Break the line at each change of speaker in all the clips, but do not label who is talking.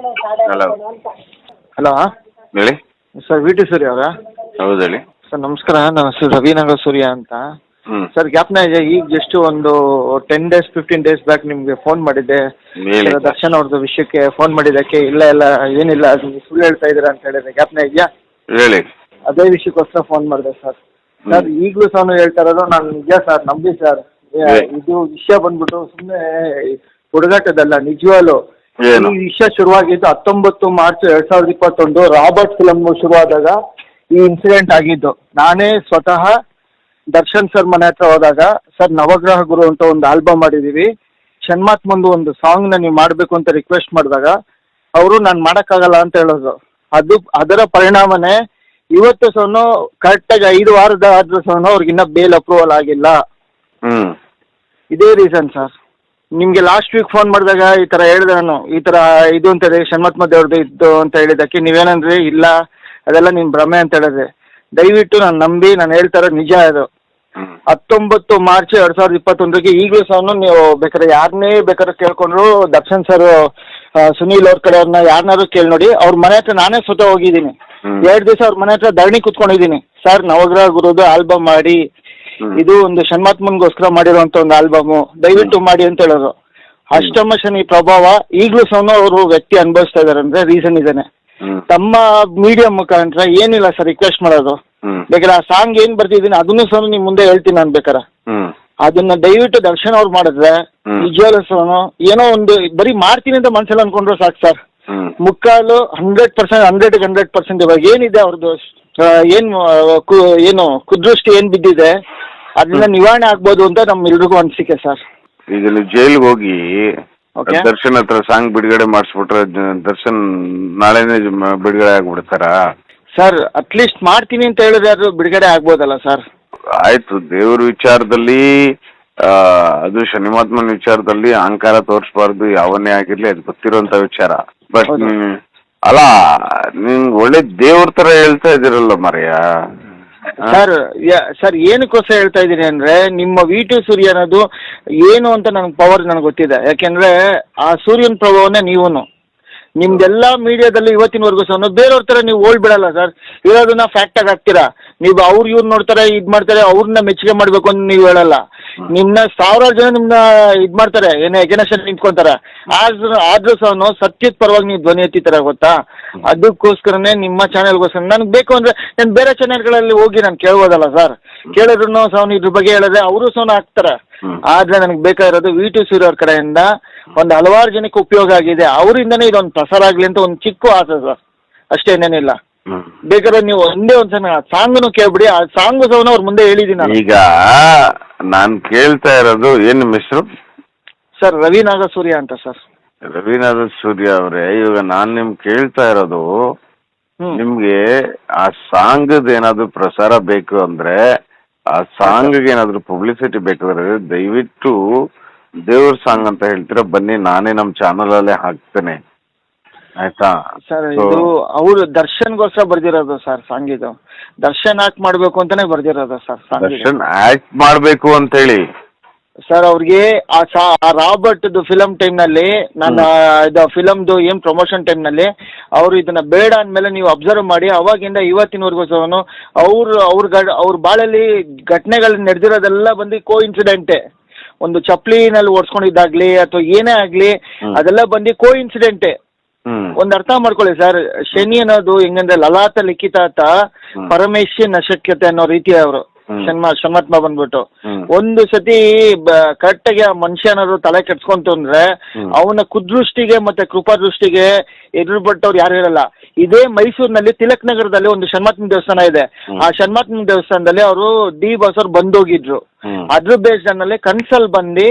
Hello.
Hello.
ಹೇಳಿ.
Sir V T Surya ಅವರಾ?
ಹೌದು ಹೇಳಿ.
ಸರ್ ನಮಸ್ಕಾರ. ನನ್ನ ಹೆಸರು ರವಿನಗರ ಸೂರ್ಯ ಅಂತ. ಸರ್ ಜ್ಞಾಪನ ಇದೆ. ಈಗ ಜಸ್ಟ್ ಒಂದು ten days fifteen days back ನಿಮಗೆ ಫೋನ್ ಮಾಡಿದ್ದೆ.
ಹೇಳಿ.
ಸರ್, ದರ್ಶನ್ ಅವ್ರದ್ದು ವಿಷಯಕ್ಕೆ ಫೋನ್ ಮಾಡಿದಕ್ಕೆ ಇಲ್ಲ ಇಲ್ಲ ಏನಿಲ್ಲ. ಅದು ಸುಳ್ಳು ಹೇಳ್ತಾ ಇದ್ದೀರಾ ಅಂತ ಹೇಳಿದ್ರೆ ಜ್ಞಾಪನ ಇದೆಯಾ?
ಹೇಳಿ.
ಅದೇ ವಿಷಯಕ್ಕೋಸ್ಕರ ಫೋನ್ ಮಾಡಿದೆ ಸರ್. ಸರ್ ಈಗಲೂ ಸಹ ಹೇಳ್ತಾ ಇರೋದು ನಾನು ನಿಜ ಸರ್. ನಂಬಿ ಸರ್. ಇದು ವಿಷಯ ಬಂದ್ಬಿಟ್ಟು ಸುಮ್ಮನೆ ಹುಡುಗಾಟದಲ್ಲ ನಿಜವಾಗ್ಲು.
ಏನು?
ಈ ವಿಷಯ ಶುರುವಾಗಿದ್ದು ಹತ್ತೊಂಬತ್ತು ಮಾರ್ಚ್ ಎರಡ್ ಸಾವಿರದ ಇಪ್ಪತ್ತೊಂದು ರಾಬರ್ಟ್ ಫಿಲಮ್ ಶುರುವಾದಾಗ ಈ ಇನ್ಸಿಡೆಂಟ್ ಆಗಿದ್ದು. ನಾನೇ ಸ್ವತಃ ದರ್ಶನ್ ಸರ್ ಮನೆ ಹತ್ರ ಹೋದಾಗ ಸರ್ ನವಗ್ರಹ ಗುರು ಅಂತ ಒಂದು ಆಲ್ಬಮ್ ಮಾಡಿದೀವಿ. ಷಣ್ಮಾತ್ಮಂದು ಒಂದು ಸಾಂಗ್ನ ನೀವು ಮಾಡಬೇಕು ಅಂತ ರಿಕ್ವೆಸ್ಟ್ ಮಾಡಿದಾಗ ಅವರು ನಾನು ಮಾಡೋಕ್ಕಾಗಲ್ಲ ಅಂತ ಹೇಳೋದು. ಅದು ಅದರ ಪರಿಣಾಮನೇ ಇವತ್ತು ಸಹ ಕರೆಕ್ಟಾಗಿ ಐದು ವಾರದ ಆದ್ರೂ ಸಹ ಅವ್ರಿಗಿನ್ನ ಬೇಲ್ ಅಪ್ರೂವಲ್ ಆಗಿಲ್ಲ.
ಹ್ಮ್.
ಇದೇ ರೀಸನ್ ಸರ್ ನಿಮಗೆ ಲಾಸ್ಟ್ ವೀಕ್ ಫೋನ್ ಮಾಡಿದಾಗ ಈ ತರ ಹೇಳಿದೆ ನಾನು. ಈ ತರ ಇದು ಅಂತ ಹೇಳಿ ಷಣ್ಮತ್ಮ ದೇವ್ರದ್ದು ಇದ್ದು ಅಂತ ಹೇಳಿದ್ದಕ್ಕೆ ನೀವೇನಂದ್ರಿ? ಇಲ್ಲ ಅದೆಲ್ಲ ನಿಮ್ಮ ಭ್ರಮೆ ಅಂತ ಹೇಳಿದ್ರೆ. ದಯವಿಟ್ಟು ನಾನು ನಂಬಿ ನಾನು ಹೇಳ್ತಾ ಇರೋದು ನಿಜ ಅದು. ಹತ್ತೊಂಬತ್ತು ಮಾರ್ಚ್ ಎರಡ್ ಸಾವಿರದ ಇಪ್ಪತ್ತೊಂದಕ್ಕೆ ಈಗಲೂ ಸಹ ನೀವು ಬೇಕಾದ್ರೆ ಯಾರನ್ನೇ ಬೇಕಾದ್ರೆ ಕೇಳ್ಕೊಂಡ್ರು ದರ್ಶನ್ ಸರ್ ಸುನೀಲ್ ಅವ್ರ ಕಡೆ ಅವ್ರನ್ನ ಯಾರನ್ನಾರು ಕೇಳಿ ನೋಡಿ ಅವ್ರ ಮನೆ ಹತ್ರ ನಾನೇ ಸ್ವತಃ ಹೋಗಿದ್ದೀನಿ. ಎರಡ್ ದಿವಸ ಅವ್ರ ಮನೆ ಹತ್ರ ಧರಣಿ ಕುತ್ಕೊಂಡಿದ್ದೀನಿ. ಸರ್ ನವಗ್ರಹ ಗುರುದು ಆಲ್ಬಮ್ ಮಾಡಿ. ಇದು ಒಂದು ಷಣ್ಮಾತ್ಮನ್ಗೋಸ್ಕರ ಮಾಡಿರುವಂತ ಒಂದು ಆಲ್ಬಮ್. ದಯವಿಟ್ಟು ಮಾಡಿ ಅಂತ ಹೇಳೋದು. ಅಷ್ಟಮ ಶನಿ ಪ್ರಭಾವ ಈಗಲೂ ಸಹ ಅವರು ವ್ಯಕ್ತಿ ಅನುಭವಿಸ್ತಾ ಇದಾರೆ ಅಂದ್ರೆ ರೀಸನ್ ಇದೇನೆ. ತಮ್ಮ ಮೀಡಿಯಂ ಮುಖಾಂತರ ಏನಿಲ್ಲ ಸರ್ ರಿಕ್ವೆಸ್ಟ್ ಮಾಡೋದು. ಬೇಕಾದ್ರೆ ಆ ಸಾಂಗ್ ಏನ್ ಬರ್ತಿದ್ದೀನಿ ಅದನ್ನು ಸಹ ನಿಮ್ ಮುಂದೆ ಹೇಳ್ತೀನಿ ನಾನು ಬೇಕಾರೆ ಅದನ್ನ ದಯವಿಟ್ಟು ದರ್ಶನ್ ಅವ್ರು ಮಾಡಿದ್ರೆ
ಉಜ್ವಲ
ನಿಜವಾಗ್ಲೂ ಸಹ ಏನೋ ಒಂದು ಬರೀ ಮಾಡ್ತೀನಿ ಅಂತ ಮನ್ಸಲ್ಲಿ ಅನ್ಕೊಂಡ್ರು ಸಾಕು ಸರ್ ಮುಕ್ಕಾಲು hundred percent hundred hundred percent ಇವಾಗ ಏನಿದೆ ಅವ್ರದ್ದು ಏನು ಕು- ಏನು ಕುದೃಷ್ಟಿ ಏನ್ ಬಿದ್ದಿದೆ ಅದನ್ನ ನಿವಾರಣೆ ಆಗ್ಬೋದು ಅಂತ ನಮ್ಮೆಲ್ರಿಗೂ ಅನ್ಸಿಕೆ ಸರ್.
ಈಗ ನೀವು ಜೈಲ್ಗೆ ಹೋಗಿ
Okay.
ದರ್ಶನ್ ಹತ್ರ ಸಾಂಗ್ ಬಿಡುಗಡೆ ಮಾಡಿಸ್ಬಿಟ್ರೆ ದರ್ಶನ್ ನಾಳೆನೇ ಜ- ಬಿಡುಗಡೆ ಆಗ್ಬಿಡ್ತಾರ?
ಸರ್ ಅಟ್ಲೀಸ್ಟ್ ಮಾಡ್ತೀನಿ ಅಂತ ಹೇಳಿದ್ರೆ ಅದು ಬಿಡುಗಡೆ ಆಗ್ಬೋದಲ್ಲ ಸರ್.
ಆಯ್ತು ದೇವ್ರ ವಿಚಾರದಲ್ಲಿ ಆ, ಅದು ಶನಿಮಾತ್ಮನ ವಿಚಾರದಲ್ಲಿ ಅಹಂಕಾರ ತೋರಿಸ್ಬಾರ್ದು ಯಾವನ್ನೇ ಆಗಿರ್ಲಿ ಅದು ಗೊತ್ತಿರುವಂತ ವಿಚಾರ. ಬಟ್
ಹೌದು.
ಅಲ್ಲ ನಿಮ್ಗೆ ಒಳ್ಳೆ ದೇವ್ರ ತರ ಹೇಳ್ತಾ ಇದ್ದೀರಲ್ಲ ಮರೆಯ.
ಸರ್ ಸರ್, ಏನಕ್ಕೋಸ್ಕರ ಹೇಳ್ತಾ ಇದ್ದೀನಿ ಅಂದ್ರೆ, ನಿಮ್ಮ ವಿ ಟು ಸೂರ್ಯ ಅನ್ನೋದು ಏನು ಅಂತ ನನಗೆ ಪವರ್ ನನಗೆ ಗೊತ್ತಿದೆ. ಯಾಕೆಂದ್ರೆ, ಆ ಸೂರ್ಯನ ಪ್ರಭಾವನೇ ನೀವುನು. ನಿಮ್ದೆಲ್ಲ ಮೀಡಿಯಾದಲ್ಲಿ ಇವತ್ತಿನವರೆಗೂ ಸಹ ಬೇರೆಯವ್ರ ತರ ನೀವು ಓಲ್ಡ್ ಬಿಡಲ್ಲ ಸರ್. ಇರೋದನ್ನ ಫ್ಯಾಕ್ಟ್ ಆಗಿ ಹಾಕ್ತೀರಾ? ನೀವು ಅವ್ರು ಇವ್ರು ನೋಡ್ತಾರೆ ಇದ್ ಮಾಡ್ತಾರೆ ಅವ್ರನ್ನ ಮೆಚ್ಚುಗೆ ಮಾಡ್ಬೇಕು ಅಂತ ನೀವು ಹೇಳಲ್ಲ. ನಿಮ್ನ ಸಾವಿರಾರು ಜನ ನಿಮ್ನ ಇದ್ ಮಾಡ್ತಾರೆ ಏನೇ ಎಗನಶನ್ ನಿಂತ್ಕೊಂತಾರ. ಆದ್ರೂ ಆದ್ರೂ ಸಹ ಸತ್ಯದ ಪರವಾಗಿ ನೀವು ಧ್ವನಿ ಎತ್ತಿತರ ಗೊತ್ತಾ? ಅದಕ್ಕೋಸ್ಕರನೇ ನಿಮ್ಮ ಚಾನೆಲ್ಗೋಸ್ಕರ ನನಗೆ ಬೇಕು ಅಂದ್ರೆ ನಾನು ಬೇರೆ ಚಾನೆಲ್ಗಳಲ್ಲಿ ಹೋಗಿ ನಾನು ಕೇಳ್ಬೋದಲ್ಲ ಸರ್. ಕೇಳಿದ್ರು ಸಹ ಇದ್ರ ಬಗ್ಗೆ ಹೇಳಿದ್ರೆ ಅವರು ಸಹ ಹಾಕ್ತಾರ. ಆದ್ರೆ ನನಗೆ ಬೇಕಾಗಿರೋದು ವಿ ಟು ಸೂರ್ಯ ಅವ್ರ ಕಡೆಯಿಂದ ಒಂದು ಹಲವಾರು ಜನಕ್ಕೆ ಉಪಯೋಗ ಆಗಿದೆ. ಅವರಿಂದನೇ ಇದೊಂದು ಪ್ರಸಾರ ಆಗಲಿ ಅಂತ ಒಂದು ಚಿಕ್ಕ ಆಸೆ ಸರ್. ಅಷ್ಟೇ ಏನೇನಿಲ್ಲ. ಬೇಕಾದ್ರೆ ನೀವು ಒಂದೇ ಒಂದ್ಸಲ ಸಾಂಗ್ನು ಕೇಳ್ಬಿಡಿ. ಆ ಸಾಂಗ್ ಸಹ ಅವ್ರ ಮುಂದೆ ಹೇಳಿದೀನಿ ನಾನು.
ಈಗ ನಾನು ಕೇಳ್ತಾ ಇರೋದು ಏನ್ ನಿಮ್ಮ ಹೆಸರು
ಸರ್ ರವಿ ನಾಗಸೂರ್ಯ ಅಂತ ಸರ್.
ರವೀನಾಥ ಸೂರ್ಯ ಅವರೇ ಇವಾಗ ನಾನ್ ನಿಮ್ ಕೇಳ್ತಾ ಇರೋದು ನಿಮ್ಗೆ ಆ ಸಾಂಗ್ ಏನಾದ್ರು ಪ್ರಸಾರ ಬೇಕು ಅಂದ್ರೆ ಆ ಸಾಂಗ್ ಏನಾದ್ರು ಪಬ್ಲಿಸಿಟಿ ಬೇಕಾದ್ರೆ ದಯವಿಟ್ಟು ದೇವ್ರ ಸಾಂಗ್ ಅಂತ ಹೇಳ್ತೀರಾ? ಬನ್ನಿ ನಾನೇ ನಮ್ಮ ಚಾನಲ್ ಅಲ್ಲೇ ಹಾಕ್ತೇನೆ. ಆಯ್ತಾ?
ಸರ್
ಇದು
ಇದು ಅವರು ದರ್ಶನ್ಗೋಸ್ಕರ ಬರ್ದಿರೋದು ಸರ್ ಸಾಂಗ್ ಇದು. ದರ್ಶನ್ ಆಕ್ಟ್ ಮಾಡ್ಬೇಕು ಅಂತಾನೆ ಬರ್ದಿರೋದು ಸರ್ ಸಾಂಗ್
ದರ್ಶನ್ ಆಕ್ಟ್ ಮಾಡ್ಬೇಕು ಅಂತ ಹೇಳಿ
ಸರ್ ಅವ್ರಿಗೆ ಆ ಸಾ ಆ ಫಿಲಂ ಫಿಲಮ್ ಟೈಮ್ನಲ್ಲಿ ನನ್ನ ಇದು ಫಿಲಮ್ದು ಏನ್ ಪ್ರಮೋಷನ್ ಟೈಮ್ನಲ್ಲಿ ಅವ್ರು ಇದನ್ನ ಬೇಡ ಅಂದ್ಮೇಲೆ ನೀವು ಅಬ್ಸರ್ವ್ ಮಾಡಿ ಅವಾಗಿಂದ ಇವತ್ತಿನವರೆಗೂ ಸಹ ಅವ್ರು ಅವ್ರ ಗಡ್ ಅವ್ರ ಬಾಳಲ್ಲಿ ಘಟನೆಗಳು ನಡೆದಿರೋದೆಲ್ಲ ಬಂದು ಕೋ ಇನ್ಸಿಡೆಂಟೆ ಒಂದು ಚಪ್ಲಿನಲ್ಲಿ ಓಡಿಸ್ಕೊಂಡಿದ್ದಾಗ್ಲಿ ಅಥವಾ ಏನೇ ಆಗ್ಲಿ. ಅದೆಲ್ಲ ಬಂದು ಕೋ ಇನ್ಸಿಡೆಂಟ್ ಒಂದ್ ಅರ್ಥ ಮಾಡ್ಕೊಳ್ಳಿ ಸರ್ ಶನಿ ಅನ್ನೋದು ಹೆಂಗಂದ್ರೆ ಲಲಾತ ಲಿಖಿತಾತ
ಹ್ಮ್.
ಪರಮೇಶ್ಯ ನಶಕ್ಯತೆ ಅನ್ನೋ ರೀತಿ ಅವರು. ಶನ್ಮ ಶನ್ಮಾತ್ಮ ಬಂದ್ಬಿಟ್ಟು. ಒಂದು ಸತಿ ಕರೆಕ್ಟಾಗಿ ಆ ಮನುಷ್ಯ ಅನ್ನೋದು ತಲೆ ಕೆಡ್ಸ್ಕೊಂತು ಅಂದ್ರೆ ಅವನ ಕುದೃಷ್ಟಿಗೆ ಮತ್ತೆ ಕೃಪಾ ದೃಷ್ಟಿಗೆ ಎದುರು ಪಟ್ಟವ್ರು ಯಾರು ಇರಲ್ಲ ಇದೇ ಮೈಸೂರಿನಲ್ಲಿ ತಿಲಕ್ ನಗರದಲ್ಲಿ ಒಂದು ಷಣ್ಮಾತ್ಮ ದೇವಸ್ಥಾನ ಇದೆ ಆ ಶನ್ಮಾತ್ಮ ದೇವಸ್ಥಾನದಲ್ಲಿ ಅವರು ಡಿ ಬಾಸ್ ಅವ್ರು ಬಂದೋಗಿದ್ರು. ಅದ್ರ ಬೇಸ್ನಲ್ಲಿ ಕನ್ಸಲ್ ಬಂದು.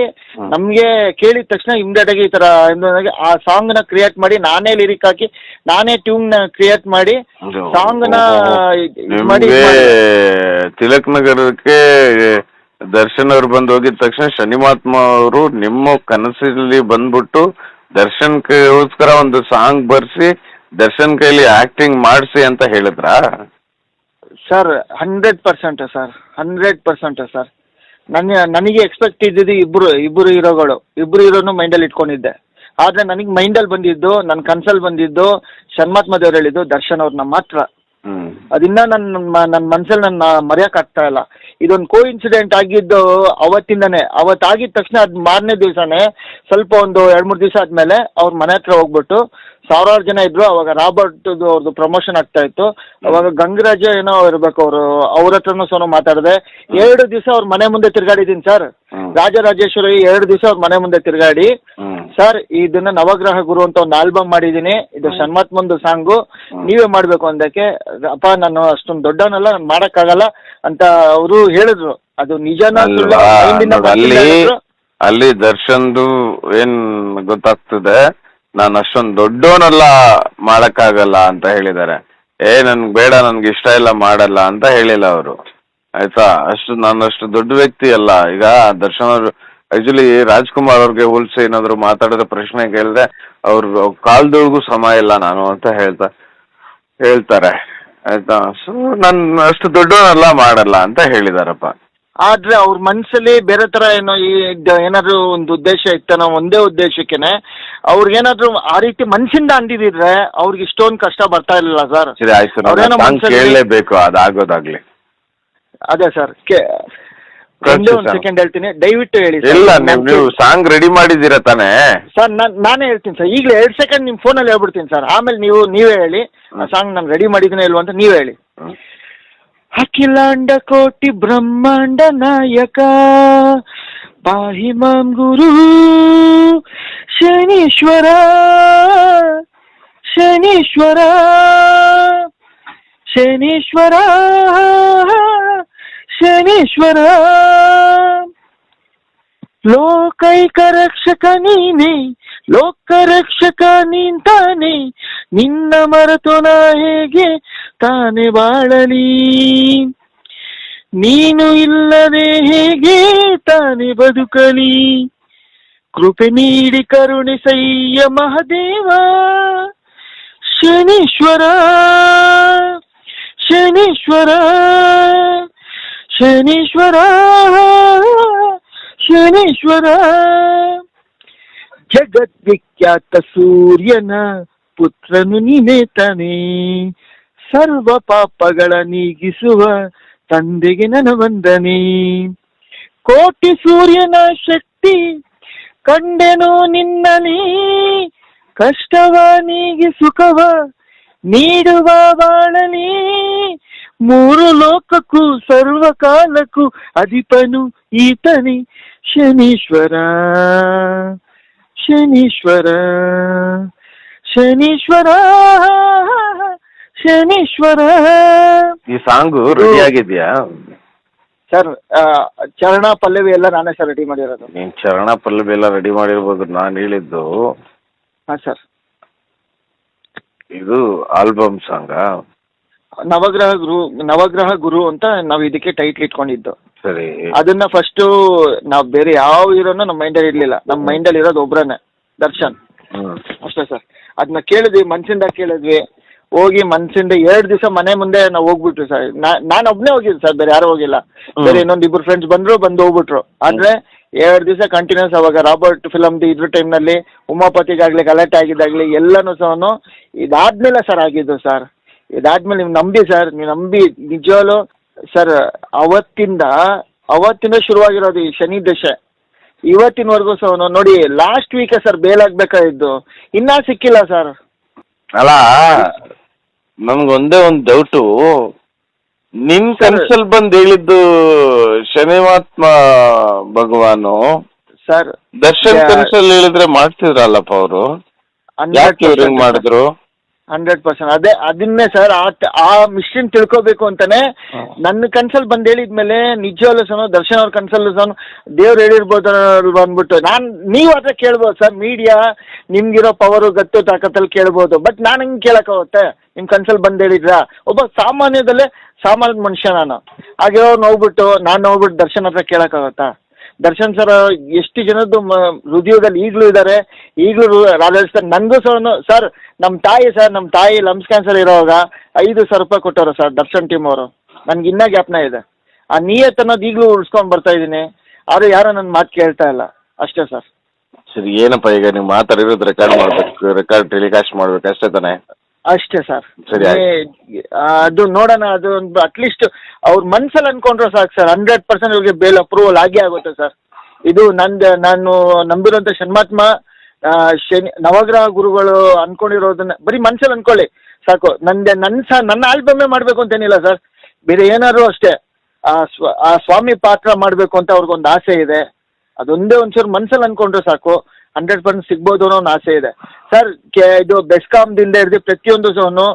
ನಮ್ಗೆ ಕೇಳಿದ ತಕ್ಷಣ ಇಮ್ಡಿಯೇಟ್ ಆಗಿ ಈ ತರ ಆ ಸಾಂಗ್ನ ಕ್ರಿಯೇಟ್ ಮಾಡಿ ನಾನೇ ಲಿರಿಕ್ ಹಾಕಿ ನಾನೇ ಟ್ಯೂನ್ನ ಕ್ರಿಯೇಟ್ ಮಾಡಿ ಸಾಂಗ್ನ ಇದ್- ಇದ್ ಮಾಡಿ
ನಿಮ್ಗೆ
ಇದ್ ಮಾಡಿ.
ತಿಲಕ್ ನಗರಕ್ಕೆ ದರ್ಶನ್ ಅವ್ರು ಬಂದು ಹೋಗಿದ ತಕ್ಷಣ ಶನಿಮಾತ್ಮ ಅವರು ನಿಮ್ಮ ಕನಸಲ್ಲಿ ಬಂದ್ಬಿಟ್ಟು ದರ್ಶನ್ಗೋಸ್ಕರ ಒಂದು ಸಾಂಗ್ ಬರ್ಸಿ ದರ್ಶನ್ ಕೈಲಿ ಆಕ್ಟಿಂಗ್ ಮಾಡಿಸಿ ಅಂತ ಹೇಳಿದ್ರಾ?
Sir hundred percent sir hundred percent sir. ನನ್ನ, ನನಗೆ ಎಕ್ಸ್ಪೆಕ್ಟ್ ಇದ್ದಿದ್ದು ಇಬ್ಬರು ಇಬ್ಬರು ಹೀರೋಗಳು. ಇಬ್ಬರು ಹೀರೋನು ಮೈಂಡಲ್ಲಿ ಇಟ್ಕೊಂಡಿದ್ದೆ. ಆದರೆ ನನಗೆ ಮೈಂಡಲ್ಲಿ ಬಂದಿದ್ದು ನನ್ನ ಕನ್ಸಲ್ಲಿ ಬಂದಿದ್ದು ಶನ್ಮಾತ್ಮ ದೇವ್ರು ಹೇಳಿದ್ದು ದರ್ಶನ್ ಅವ್ರನ್ನ ಮಾತ್ರ. ಅದಿನ್ನ ನನ್ನ ನನ್ನ ಮನ್ಸಲ್ಲಿ ನನ್ನ ಮರೆಯಕ್ ಆಗ್ತಾ ಇಲ್ಲ. ಇದೊಂದು ಕೋ ಇನ್ಸಿಡೆಂಟ್ ಆಗಿದ್ದು ಅವತ್ತಿಂದನೇ. ಅವತ್ ಆಗಿದ ತಕ್ಷಣ ಅದ್ ಮಾರನೇ ದಿವಸನೇ ಸ್ವಲ್ಪ ಒಂದು ಎರಡು ಮೂರು ದಿವಸ ಆದ್ಮೇಲೆ ಅವ್ರ ಮನೆ ಹತ್ರ ಹೋಗ್ಬಿಟ್ಟು ಸಾವಿರಾರು ಜನ ಇದ್ರು. ಅವಾಗ ರಾಬರ್ಟ್ ಅವ್ರದ್ದು ಪ್ರಮೋಷನ್ ಆಗ್ತಾ ಇತ್ತು. ಅವಾಗ ಗಂಗರಾಜ ಏನೋ ಇರ್ಬೇಕು ಅವರು. ಅವ್ರ ಹತ್ರನೂ ಸೋನು ಮಾತಾಡಿದೆ. ಎರಡು ದಿವಸ ಅವ್ರ ಮನೆ ಮುಂದೆ ತಿರ್ಗಾಡಿದೀನಿ ಸರ್. ರಾಜರಾಜೇಶ್ವರಿ ಎರಡು ದಿವಸ ಅವ್ರ ಮನೆ ಮುಂದೆ ತಿರ್ಗಾಡಿ ಸರ್ ಇದನ್ನ ನವಗ್ರಹ ಗುರು ಅಂತ ಒಂದು ಆಲ್ಬಮ್ ಮಾಡಿದೀನಿ ಇದು ಶನ್ಮಾತ್ಮಂದು ಸಾಂಗು. ನೀವೇ ಮಾಡಬೇಕು ಅಂದಕ್ಕೆ ಅಪ್ಪ ನಾನು ಅಷ್ಟೊಂದು ದೊಡ್ಡವನಲ್ಲ ನಾನು ಆಗಲ್ಲ ಅಂತ ಅವರು ಹೇಳಿದ್ರು. ಅದು ನಿಜನ ಸುಳ್ಳ
ಅಲ್ವಾ
ಮೈಂಡಿಂದ
ನೋಡು, ಅಲ್ಲಿ
ಹೇಳಿದ್ರು.
ಅಲ್ಲಿ ದರ್ಶನ್ದು ಏನ್ ಗೊತ್ತಾಗ್ತದೆ ನಾನು ಅಷ್ಟೊಂದು ದೊಡ್ಡವನೆಲ್ಲ ಮಾಡಕ್ಕಾಗಲ್ಲ ಅಂತ ಹೇಳಿದ್ದಾರೆ. ಏ ನನ್ಗೆ ಬೇಡ ನನ್ಗೆ ಇಷ್ಟ ಇಲ್ಲ ಮಾಡಲ್ಲ ಅಂತ ಹೇಳಿಲ್ಲ ಅವರು. ಆಯ್ತಾ? ಅಷ್ಟು ನಾನು ಅಷ್ಟು ದೊಡ್ಡ ವ್ಯಕ್ತಿ ಅಲ್ಲ. ಈಗ ದರ್ಶನ್ ಅವರು ಆಕ್ಚುಲಿ ರಾಜ್ಕುಮಾರ್ ಅವ್ರಿಗೆ ಹೋಲ್ಸಿ ಏನಾದ್ರು ಮಾತಾಡಿದ ಪ್ರಶ್ನೆ ಕೇಳಿದ್ರೆ ಅವ್ರ ಕಾಲ್ದೊಳಗೂ ಸಮ ಇಲ್ಲ ನಾನು ಅಂತ ಹೇಳ್ತಾ ಹೇಳ್ತಾರೆ. ಆಯ್ತಾ? ಸೊ ನಾನು ಅಷ್ಟು ದೊಡ್ಡವನೆಲ್ಲ ಮಾಡಲ್ಲ ಅಂತ ಹೇಳಿದಾರಪ್ಪ.
ಆದ್ರೆ ಅವ್ರ ಮನ್ಸಲ್ಲಿ ಬೇರೆ ತರ ಏನೋ ಈ ಏನಾದ್ರು ಒಂದು ಉದ್ದೇಶ ಇತ್ತನೋ ಒಂದೇ ಉದ್ದೇಶಕ್ಕೆನೆ ಅವ್ರಿಗೇನಾದ್ರು ಆ ರೀತಿ ಮನ್ಸಿಂದ ಅಂದಿದ್ರೆ ಅವ್ರಿಗೆ ಇಷ್ಟೊಂದು ಕಷ್ಟ ಬರ್ತಾ ಇರಲಿಲ್ಲ ಸರ್.
ಸರಿ ಆಯ್ತು.
ಅವ್ರೇನೋ
ನಾನು
ಮನ್ಸಲ್ಲಿ-
ಕೇಳಲೇಬೇಕು ಅದಾಗೋದಾಗ್ಲಿ.
ಅದೇ ಸರ್ ಕೆ ಒಂದೇ ಒಂದು ಸೆಕೆಂಡ್ ಹೇಳ್ತೀನಿ. ದಯವಿಟ್ಟು ಹೇಳಿ sir.
ಇಲ್ಲ ನೀವು ನೀವು ಸಾಂಗ್ ರೆಡಿ ಮಾಡಿದ್ದೀರಾ ತಾನೇ?
ಸರ್ ನಾನು ನಾನೇ ಹೇಳ್ತೀನಿ ಸರ್. ಈಗಲೇ ಎರಡು ಸೆಕೆಂಡ್ ನಿಮ್ಮ ಫೋನಲ್ಲಿ ಹೇಳ್ಬಿಡ್ತೀನಿ ಸರ್. ಆಮೇಲೆ ನೀವು ನೀವೇ ಹೇಳಿ. ಸಾಂಗ್ ನಾನು ರೆಡಿ ಮಾಡಿದ್ದೀನಿ ಇಲ್ವಾ ಅಂತ ನೀವೇ ಹೇಳಿ.
ಹ್ಮ್.
ಅಖಿಲಾಂಡ ಕೋಟಿ ಬ್ರಹ್ಮಾಂಡ ನಾಯಕ ಬಾಹಿ ಮಾಂ ಗುರು ಶನೀಶ್ವರ ಶನೀಶ್ವರ ಶನೀಶ್ವರ. ಶನೀಶ್ವರ ಲೋಕೈಕ ರಕ್ಷಕ ನೀನೆ ಲೋಕ ರಕ್ಷಕ ನೀನ್ ತಾನೆ, ನಿನ್ನ ಮರೆತು ನಾ ಹೇಗೆ ತಾನೆ ಬಾಳಲಿ? ನೀನು ಇಲ್ಲದೆ ಹೇಗೆ ತಾನೆ ಬದುಕಲಿ? ಕೃಪೆ ನೀಡಿ ಕರುಣಿಸಯ್ಯ ಮಹದೇವ. ಶನೀಶ್ವರ ಶನೀಶ್ವರ. ಶನೀಶ್ವರ ಶನೀಶ್ವರ. ಜಗದ್ವಿಖ್ಯಾತ ಸೂರ್ಯನ ಪುತ್ರನು ನಿನೇತನೆ ತಾನೇ. ಸರ್ವ ಪಾಪಗಳ ನೀಗಿಸುವ ತಂದೆಗೆ ನನ್ನ ವಂದನೆ. ಕೋಟಿ ಸೂರ್ಯನ ಶಕ್ತಿ ಕಂಡೆನು ನಿನ್ನಲಿ ಕಷ್ಟವ ನೀಗಿ ಸುಖವ ನೀಡುವ ಬಾಳಲಿ ಮೂರು ಲೋಕಕ್ಕೂ ಸರ್ವಕಾಲಕ್ಕೂ ಅಧಿಪನು ಈತನೇ ಶನೀಶ್ವರ ಶನೀಶ್ವರ ಶನೀಶ್ವರ ಶನೀಶ್ವರ
ಈ ಸಾಂಗು ರೆಡಿ ಆಗಿದ್ಯಾ
ಸರ್ ಚರಣ ಪಲ್ಲವಿ ಎಲ್ಲ ನಾನೇ ಸರ್ ರೆಡಿ ಮಾಡಿರೋದು
ನೀನ್ ಚರಣ ಪಲ್ಲವಿ ಎಲ್ಲ ರೆಡಿ ಮಾಡಿರ್ಬೋದು ನಾನು ಹೇಳಿದ್ದು
ಹಾಂ ಸರ್
ಇದು ಆಲ್ಬಮ್ ಸಾಂಗ
ನವಗ್ರಹ ಗುರು ನವಗ್ರಹ ಗುರು ಅಂತ ನಾವು ಇದಕ್ಕೆ ಟೈಟ್ಲ್ ಇಟ್ಕೊಂಡಿದ್ದು.
ಸರಿ.
ಅದನ್ನ ಫಸ್ಟ್ ನಾವು ಬೇರೆ ಯಾವ ಹೀರೋನು ನಮ್ಮ ಮೈಂಡಲ್ಲಿ ಇರಲಿಲ್ಲ. ನಮ್ಮ ಮೈಂಡಲ್ಲಿ ಇರೋದು ಒಬ್ರನೇ ದರ್ಶನ್.
ಹ್ಮ್.
ಅಷ್ಟೇ ಸರ್. ಅದನ್ನ ಕೇಳಿದ್ವಿ ಮನ್ಸಿಂದ ಕೇಳಿದ್ವಿ. ಹೋಗಿ ಮನ್ಸಿಂದ ಎರಡು ದಿವಸ ಮನೆ ಮುಂದೆ ನಾವು ಹೋಗ್ಬಿಟ್ವಿ ಸರ್. ನಾನು ಒಬ್ನೇ ಹೋಗಿದ್ದು ಸರ್ ಬೇರೆ ಯಾರು ಹೋಗಿಲ್ಲ. ಬೇರೆ ಇನ್ನೊಂದು ಇಬ್ರು ಫ್ರೆಂಡ್ಸ್ ಬಂದ್ರು ಬಂದು ಹೋಗ್ಬಿಟ್ರು. ಅಂದ್ರೆ ಎರಡು ದಿವಸ ಕಂಟಿನ್ಯೂಸ್ ಅವಾಗ ರಾಬರ್ಟ್ ಫಿಲಮ್ದು ಇದ್ರ ಟೈಮ್ನಲ್ಲಿ ಉಮಾಪತಿಗಾಗ್ಲಿ ಗಲಾಟೆ ಆಗಿದ್ದಾಗ್ಲಿ ಎಲ್ಲನೂ ಸಹ ಇದಾದ್ಮೇಲೆ ಸರ್ ಆಗಿದ್ದು ಸರ್. ಇದಾದ್ಮೇಲೆ ನೀವು ನಂಬಿ ಸರ್ ನೀವು ನಂಬಿ ನಿಜವಾಗ್ಲು ಸರ್ ಅವತ್ತಿಂದ ಅವತ್ತಿಂದ ಶುರುವಾಗಿರೋದು ಈ ಶನಿ ದಶೆ. ಇವತ್ತಿನವರೆಗೂ ಸರ್ ನೋಡಿ ಲಾಸ್ಟ್ ವೀಕೆ ಸರ್ ಬೇಲಾಗ್ಬೇಕಾಗಿದ್ದು ಇನ್ನ ಸಿಕ್ಕಿಲ್ಲ ಸರ್.
ಅಲ್ಲ ಒಂದೇ ಒಂದು ಡೌಟು ನಿನ್ ಕನ್ಸಲ್ ಬಂದ್ ಹೇಳಿದ್ದು ಶನಿವಾತ್ಮ ಭಗವಾನು.
ಸರ್
ದರ್ಶನ್ ಕನ್ಸಲ್ ಹೇಳಿದ್ರೆ ಮಾಡ್ತಿದ್ರಲ್ಲಪ್ಪ ಅವರು? ಯಾಕೆ ಮಾಡಿದ್ರು?
Hundred percent. ಅದೇ ಅದನ್ನೇ ಸರ್ ಆ ತ- ಆ ಮಿಷನ್ ತಿಳ್ಕೋಬೇಕು ಅಂತಾನೆ ನನ್ನ ಕನ್ಸಲ್ ಬಂದ್ ಹೇಳಿದ್ಮೇಲೆ ನಿಜವಲ್ಲೂ ಸಹ ದರ್ಶನ್ ಅವ್ರ ಕನ್ಸಲ್ಲೂ ಸಹ ದೇವ್ರು ಹೇಳಿರ್ಬೋದು ಅಲ್ವಾ ಅಂದ್ಬಿಟ್ಟು ನಾನು ನೀವು ಕೇಳ್ಬೋದು ಸರ್ ಮೀಡಿಯಾ ನಿಮ್ಗಿರೋ ಪವರು ಗತ್ತು ತಾಕತ್ತಲ್ಲಿ ಕೇಳ್ಬೋದು. ಬಟ್ ನಾನು ಹಿಂಗೆ ಕೇಳಕ್ಕಾಗುತ್ತೆ? ನಿಮ್ಮ ಕನ್ಸಲ್ ಬಂದ್ ಹೇಳಿದ್ರಾ? ಒಬ್ಬ ಸಾಮಾನ್ಯದಲ್ಲೇ ಸಾಮಾನ್ಯ ಮನುಷ್ಯ ನಾನು. ಹಾಗೆ ನೋಡ್ಬಿಟ್ಟು ನಾನು ನೋಡ್ಬಿಟ್ಟು ದರ್ಶನ್ ಹತ್ರ ಕೇಳಕ್ಕಾಗತ್ತಾ? ದರ್ಶನ್ ಸರ್, ಎಷ್ಟು ಜನದ್ದು ಹೃದಯದಲ್ಲಿ ಈಗಲೂ ಇದ್ದಾರೆ. ಈಗಲೂ ಸರ್ ನನಗೂ ಸಹ ಸರ್ ನಮ್ಮ ತಾಯಿ ಸರ್ ನಮ್ಮ ತಾಯಿ ಲಮ್ಸ್ ಕ್ಯಾನ್ಸರ್ ಇರೋವಾಗ ಐದು ಸಾವಿರ ರೂಪಾಯಿ ಕೊಟ್ಟವರು ಸರ್, ದರ್ಶನ್ ಟೀಮ್ ಅವರು. ನನಗೆ ಇನ್ನೂ ಜ್ಞಾಪನ ಇದೆ. ಆ ನಿಯತ್ ಅನ್ನೋದು ಈಗಲೂ ಉಳಿಸ್ಕೊಂಡು ಬರ್ತಾ ಇದ್ದೀನಿ. ಆದ್ರೆ ಯಾರೂ ನನ್ನ ಮಾತು ಕೇಳ್ತಾ ಇಲ್ಲ. ಅಷ್ಟೇ ಸರ್.
ಸರಿ, ಏನಪ್ಪ ಈಗ ನೀವು ಮಾತಾಡಿರೋದು ರೆಕಾರ್ಡ್ ಮಾಡ್ಬೇಕು ರೆಕಾರ್ಡ್ ಟೆಲಿಕಾಸ್ಟ್ ಮಾಡ್ಬೇಕು, ಅಷ್ಟೇ ತಾನೆ?
ಅಷ್ಟೇ ಸರ್.
ಸರಿ,
ಅದು ನೋಡೋಣ ಅದು ಒಂದು ಅಟ್ಲೀಸ್ಟ್ ಅವ್ರ ಮನ್ಸಲ್ಲಿ ಅನ್ಕೊಂಡ್ರೆ ಸಾಕು ಸರ್. ಹಂಡ್ರೆಡ್ ಪರ್ಸೆಂಟ್ ಅವ್ರಿಗೆ ಬೇಲ್ ಅಪ್ರೂವಲ್ ಆಗೇ ಆಗುತ್ತೆ ಸರ್. ಇದು ನಂದು ನಾನು ನಂಬಿರುವಂತ ಶನ್ಮಾತ್ಮ ಆ, ಶನಿ ನವಗ್ರಹ ಗುರುಗಳು ಅನ್ಕೊಂಡಿರೋದನ್ನ ಬರೀ ಮನ್ಸಲ್ಲಿ ಅನ್ಕೊಳ್ಳಿ. ಸಾಕು. ನಂದೆ ನನ್ನ ಸ ನನ್ನ ಆಲ್ಬಮೇ ಮಾಡಬೇಕು ಅಂತೇನಿಲ್ಲ ಸರ್. ಬೇರೆ ಏನಾದ್ರು ಅಷ್ಟೇ. ಆ ಸ್ವ ಆ ಸ್ವಾಮಿ ಪಾತ್ರ ಮಾಡಬೇಕು ಅಂತ ಅವ್ರಿಗೊಂದು ಆಸೆ ಇದೆ. ಅದೊಂದೇ ಒಂಚೂರು ಮನ್ಸಲ್ಲಿ ಅನ್ಕೊಂಡ್ರೆ ಸಾಕು. ಹಂಡ್ರೆಡ್ ಪರ್ಸೆಂಟ್ ಸಿಗ್ಬೋದು ಅನ್ನೋ ಒಂದು ಆಸೆ ಇದೆ. ಸರ್ ಕೆ, ಇದು ಬೆಸ್ಕಾಮ್ದಿಂದ ಹಿಡಿದು ಪ್ರತಿಯೊಂದು ಸಹನು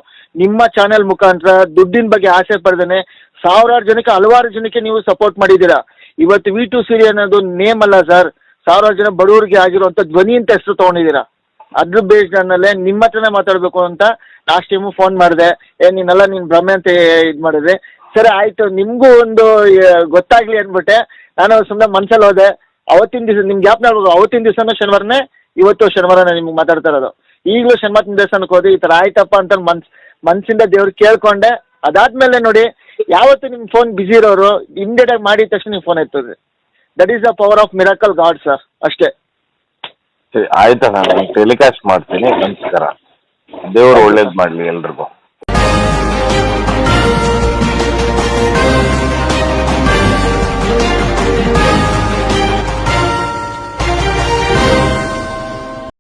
ನಿಮ್ಮ ಚಾನೆಲ್ ಮುಖಾಂತರ ದುಡ್ಡಿನ ಬಗ್ಗೆ ಆಸೆ ಪಡ್ದೇನೆ ಸಾವಿರಾರು ಜನಕ್ಕೆ, ಹಲವಾರು ಜನಕ್ಕೆ ನೀವು ಸಪೋರ್ಟ್ ಮಾಡಿದ್ದೀರಾ? ಇವತ್ತು ವಿ ಟು ಸಿರಿ ಅನ್ನೋದು ನೇಮ್ ಅಲ್ಲ ಸರ್ ಸಾವಿರಾರು ಜನ ಬಡವರಿಗೆ ಆಗಿರುವಂತ ಧ್ವನಿ ಅಂತ ಹೆಸರು ತೊಗೊಂಡಿದ್ದೀರಾ? ಅದ್ರ ಬೇಸ್ ನನ್ನಲ್ಲೇ ನಿಮ್ಮ ಹತ್ರನೇ ಮಾತಾಡಬೇಕು ಅಂತ ಲಾಸ್ಟ್ ಟೈಮು ಫೋನ್ ಮಾಡಿದೆ. ಏ, ನೀನೆಲ್ಲ, ನೀನು ಭ್ರಮೆ ಅಂತ ಇದು ಮಾಡಿದ್ರಿ. ಸರಿ, ಆಯಿತು. ನಿಮಗೂ ಒಂದು ಗೊತ್ತಾಗ್ಲಿ ಅಂದ್ಬಿಟ್ಟೆ. ನಾನು ಸುಮ್ಮನೆ ಮನ್ಸಲ್ಲಿ ಹೋದೆ. ಅವತ್ತಿನ ದಿವಸ, ನಿಮ್ಗೆ ಜ್ಞಾಪನ ಆಗ್ಬೋದು ಅವತ್ತಿನ ದಿವಸನೂ ಶನಿವಾರನೇ, ಇವತ್ತು ಶನಿವಾರನೇ ನಿಮ್ಗೆ ಮಾತಾಡ್ತಾ ಇರೋದು. ಈಗಲೂ ಶನಿವಾರನ ದೇವಸ್ಥಾನಕ್ಕೆ ಹೋದೆ, ಈ ಥರ ಆಯ್ತಪ್ಪ ಅಂತ ಮನ್ಸ್, ಮನ್ಸಿಂದ ದೇವ್ರಿಗೆ ಕೇಳ್ಕೊಂಡೆ. ಅದಾದ್ಮೇಲೆ ನೋಡಿ, ಯಾವತ್ತು ನಿಮ್ಮ ಫೋನ್ ಬಿಸಿ ಇರೋರು ಇಮ್ಮಿಡಿಯೇಟಾಗಿ ಮಾಡಿದ ತಕ್ಷಣ ನಿಮ್ phone ಎತ್ತದ್ರಿ that is the power of miracle God sir ಅಷ್ಟೇ.
ಸರಿ ನಾನು ಟೆಲಿಕಾಸ್ಟ್ ಮಾಡ್ತೀನಿ ನಮಸ್ಕಾರ ದೇವರು ಒಳ್ಳೇದು ಮಾಡ್ಲಿ ಎಲ್ರಿಗೂ.